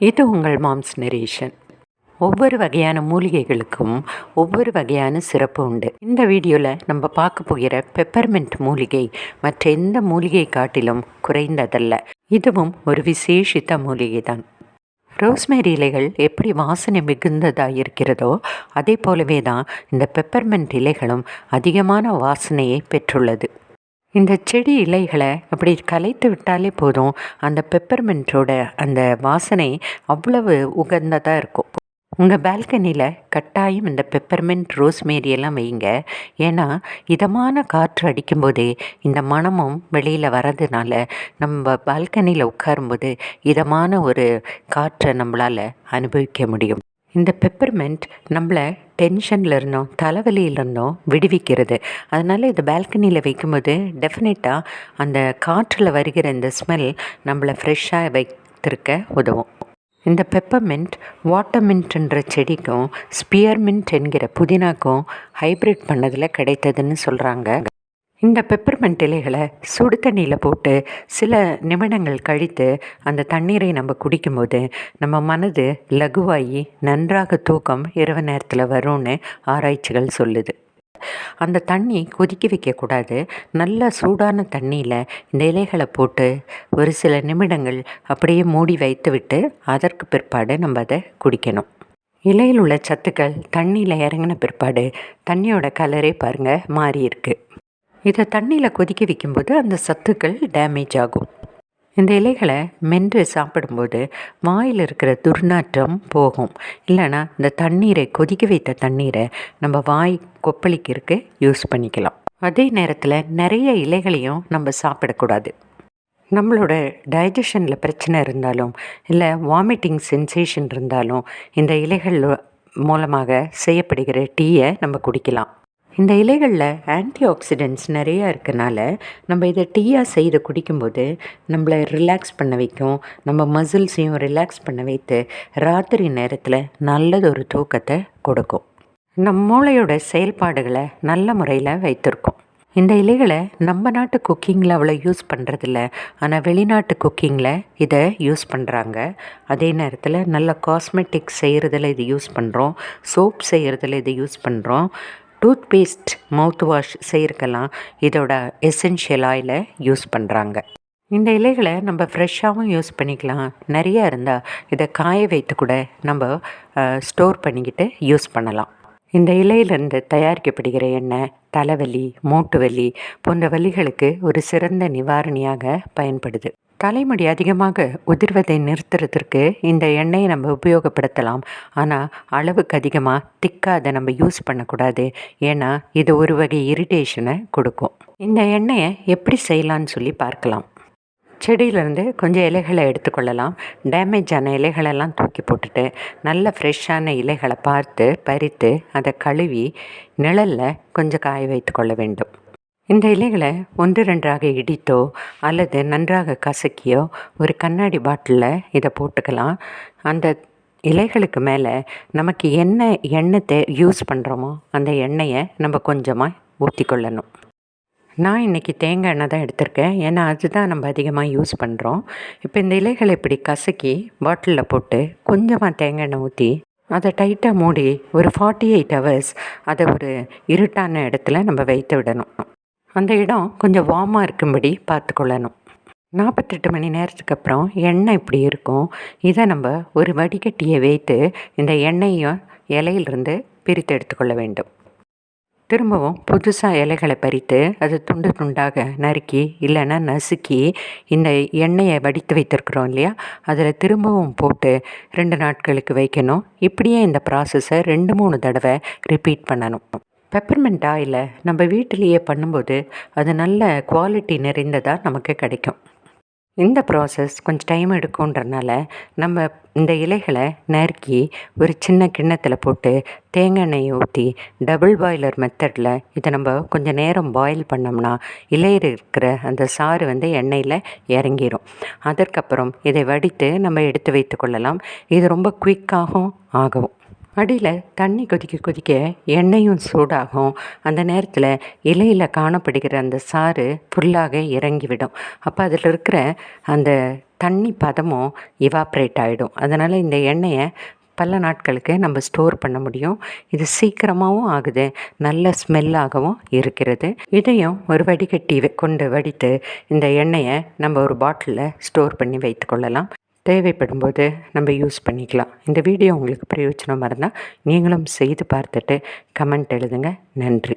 இது உங்கள் moms narration. ஒவ்வொரு வகையான மூலிகைகளுக்கும் ஒவ்வொரு வகையான சிறப்பு உண்டு. இந்த வீடியோவில் நம்ம பார்க்க போகிற பெப்பர்மெண்ட் மூலிகை மற்ற எந்த மூலிகை காட்டிலும் குறைந்ததல்ல. இதுவும் ஒரு விசேஷித்த மூலிகை தான் ரோஸ்மேரி இலைகள் எப்படி வாசனை மிகுந்ததாக இருக்கிறதோ அதே போலவே தான் இந்த பெப்பர்மெண்ட் இலைகளும் அதிகமான வாசனையை பெற்றுள்ளது. இந்த செடி இலைகளை அப்படி கலைத்து விட்டாலே போதும். அந்த பெப்பர்மெண்ட்டோட அந்த வாசனை அவ்வளவு உகந்ததாக இருக்கும். உங்கள் பால்கனியில் கட்டாயம் இந்த பெப்பர்மெண்ட் ரோஸ்மேரி எல்லாம் வைங்க ஏன்னா இதமான காற்று அடிக்கும்போதே இந்த மணமும் வெளியில் வரதுனால நம்ம பால்கனியில் உட்காரும்போது இதமான ஒரு காற்றை நம்மளால் அனுபவிக்க முடியும். இந்த பெப்பர்மெண்ட் நம்மளை டென்ஷனில் இருந்தோம் தலைவலியில் இருந்தோம் விடுவிக்கிறது. அதனால் இதை பால்கனியில் வைக்கும்போது டெஃபினட்டாக அந்த காற்றில் வருகிற இந்த ஸ்மெல் நம்மளை ஃப்ரெஷ்ஷாக வைத்திருக்க உதவும். இந்த பெப்பர்மெண்ட் வாட்டர்மின்ட்ன்ற செடிக்கும் ஸ்பியர்மின்ட் என்கிற புதினாக்கும் ஹைப்ரிட் பண்ணதில் கிடைத்ததுன்னு சொல்கிறாங்க இந்த பெப்பர்மெண்ட் இலைகளை சுடு தண்ணியில் போட்டு சில நிமிடங்கள் கழித்து அந்த தண்ணீரை நம்ம குடிக்கும்போது நம்ம மனது லகுவாகி நன்றாக தூக்கம் இரவு நேரத்தில் வரும்னு ஆராய்ச்சிகள் சொல்லுது. அந்த தண்ணி கொதிக்க வைக்கக்கூடாது. நல்ல சூடான தண்ணியில் இந்த இலைகளை போட்டு ஒரு சில நிமிடங்கள் அப்படியே மூடி வைத்து விட்டு அதற்கு பிற்பாடு நம்ம அதை குடிக்கணும். இலையில் உள்ள சத்துக்கள் தண்ணியில் இறங்கின பிற்பாடு தண்ணியோட கலரே பாருங்கள் மாறி இருக்குது இதை தண்ணியில் கொதிக்க வைக்கும்போது அந்த சத்துக்கள் டேமேஜ் ஆகும். இந்த இலைகளை மென்று சாப்பிடும்போது வாயில் இருக்கிற துர்நாற்றம் போகும். இல்லைனா இந்த தண்ணீரை கொதிக்க வைத்த தண்ணீரை நம்ம வாய் கொப்பளிக்கிறதுக்கு யூஸ் பண்ணிக்கலாம். அதே நேரத்தில் நிறைய இலைகளையும் நம்ம சாப்பிடக்கூடாது. நம்மளோட டைஜஷனில் பிரச்சனை இருந்தாலும் இல்லை வாமிட்டிங் சென்சேஷன் இருந்தாலும் இந்த இலைகள் மூலமாக செய்யப்படுகிற டீயை நம்ம குடிக்கலாம். இந்த இலைகளில் ஆன்டி ஆக்சிடென்ட்ஸ் நிறையா இருக்கனால நம்ம இதை டீயாக செய்து குடிக்கும்போது நம்மளை ரிலாக்ஸ் பண்ண வைக்கும். நம்ம மசில்ஸையும் ரிலாக்ஸ் பண்ண வைத்து ராத்திரி நேரத்தில் நல்லதொரு தூக்கத்தை கொடுக்கும். நம் மூளையோட செயல்பாடுகளை நல்ல முறையில் வைத்திருக்கோம். இந்த இலைகளை நம்ம நாட்டு குக்கிங்கில் அவ்வளோ யூஸ் பண்ணுறதில்ல ஆனால் வெளிநாட்டு குக்கிங்கில் இதை யூஸ் பண்ணுறாங்க அதே நேரத்தில் நல்ல காஸ்மெட்டிக்ஸ் செய்கிறதுல இது யூஸ் பண்ணுறோம் சோப் செய்கிறதுல இதை யூஸ் பண்ணுறோம் டூத் பேஸ்ட் மவுத் வாஷ் செய்யறக்கெல்லாம் இதோட எசென்ஷியல் ஆயிலை யூஸ் பண்ணுறாங்க இந்த இலைகளை நம்ம ஃப்ரெஷ்ஷாகவும் யூஸ் பண்ணிக்கலாம். நிறையா இருந்தால் இதை காய வைத்து கூட நம்ம ஸ்டோர் பண்ணிக்கிட்டு யூஸ் பண்ணலாம். இந்த இலையிலிருந்து தயாரிக்கப்படுகிற எண்ணெய் தலைவலி மூட்டு வலி போன்ற வலிகளுக்கு ஒரு சிறந்த நிவாரணியாக பயன்படுது. தலைமுடி அதிகமாக உதிர்வதை நிறுத்துறதுக்கு இந்த எண்ணெயை நம்ம உபயோகப்படுத்தலாம். ஆனால் அளவுக்கு அதிகமாக திக்காக அதை நம்ம யூஸ் பண்ணக்கூடாது. ஏன்னா இது ஒரு வகை இரிட்டேஷனை கொடுக்கும். இந்த எண்ணெயை எப்படி செய்யலான்னு சொல்லி பார்க்கலாம். செடியிலேருந்து கொஞ்சம் இலைகளை எடுத்துக்கொள்ளலாம். டேமேஜ் ஆன இலைகளெல்லாம் தூக்கி போட்டுட்டு நல்ல ஃப்ரெஷ்ஷான இலைகளை பார்த்து பறித்து அதை கழுவி நிழலில் கொஞ்சம் காய வைத்து கொள்ள வேண்டும். இந்த இலைகளை ஒன்று ரெண்டாக இடித்தோ அல்லது நன்றாக கசக்கியோ ஒரு கண்ணாடி பாட்டிலில் இதை போட்டுக்கலாம். அந்த இலைகளுக்கு மேலே நமக்கு என்ன எண்ணெய் தே யூஸ் பண்ணுறோமோ அந்த எண்ணெயை நம்ம கொஞ்சமாக ஊற்றிக்கொள்ளணும் நான் இன்றைக்கி தேங்காய் எண்ணெய் தான் எடுத்திருக்கேன். ஏன்னா அதுதான் நம்ம அதிகமாக யூஸ் பண்ணுறோம் இப்போ இந்த இலைகளை இப்படி கசக்கி பாட்டிலில் போட்டு கொஞ்சமாக தேங்காய் எண்ணெய் ஊற்றி அதை டைட்டாக மூடி ஒரு ஃபார்ட்டி எயிட் ஹவர்ஸ் அதை ஒரு இருட்டான இடத்துல நம்ம வைத்து விடணும். அந்த இடம் கொஞ்சம் வார்மாக இருக்கும்படி பார்த்துக்கொள்ளணும். நாற்பத்தெட்டு மணி நேரத்துக்கு அப்புறம் எண்ணெய் இப்படி இருக்கும். இதை நம்ம ஒரு வடிகட்டியை வைத்து இந்த எண்ணெயும் இலையிலிருந்து பிரித்து எடுத்துக்கொள்ள வேண்டும். திரும்பவும் புதுசாக இலைகளை பறித்து அது துண்டு துண்டாக நறுக்கி இல்லைன்னா நசுக்கி இந்த எண்ணெயை வடித்து வைத்திருக்கிறோம் இல்லையா? அதில் திரும்பவும் போட்டு ரெண்டு நாட்களுக்கு வைக்கணும். இப்படியே இந்த ப்ராசஸை ரெண்டு மூணு தடவை ரிப்பீட் பண்ணணும். பெப்பர்மெண்ட் ஆயிலை நம்ம வீட்டிலையே பண்ணும்போது அது நல்ல குவாலிட்டி நிறைந்ததாக நமக்கு கிடைக்கும். இந்த ப்ராசஸ் கொஞ்சம் டைம் எடுக்கும்ன்றனால நம்ம இந்த இலைகளை நறுக்கி ஒரு சின்ன கிண்ணத்தில் போட்டு தேங்காய் எண்ணெயை ஊற்றி டபுள் பாய்லர் மெத்தடில் இதை நம்ம கொஞ்சம் நேரம் பாயில் பண்ணோம்னா இலையில் இருக்கிற அந்த சாறு வந்து எண்ணெயில் இறங்கிடும் அதற்கப்புறம் இதை வடித்து நம்ம எடுத்து வைத்து கொள்ளலாம். இது ரொம்ப குயிக்காகவும் ஆகும் அடியில் தண்ணி கொதிக்க கொதிக்க எண்ணெயும் சூடாகும். அந்த நேரத்தில் இலையில் காணப்படுகிற அந்த சாறு ஃபுல்லாக இறங்கிவிடும். அப்போ அதில் இருக்கிற அந்த தண்ணி பதமும் இவாப்ரேட் ஆகிடும் அதனால் இந்த எண்ணெயை பல நாட்களுக்கு நம்ம ஸ்டோர் பண்ண முடியும். இது சீக்கிரமாகவும் ஆகுது. நல்ல ஸ்மெல்லாகவும் இருக்கிறது. இதையும் ஒரு வடிகட்டி கொண்டு வடித்து இந்த எண்ணெயை நம்ம ஒரு பாட்டிலில் ஸ்டோர் பண்ணி வைத்துக்கொள்ளலாம் தேவைப்படும் போது நம்ம யூஸ் பண்ணிக்கலாம். இந்த வீடியோ உங்களுக்கு பிரயோஜனமாக இருந்தால் நீங்களும் செய்து பார்த்துட்டு கமெண்ட் எழுதுங்க. நன்றி.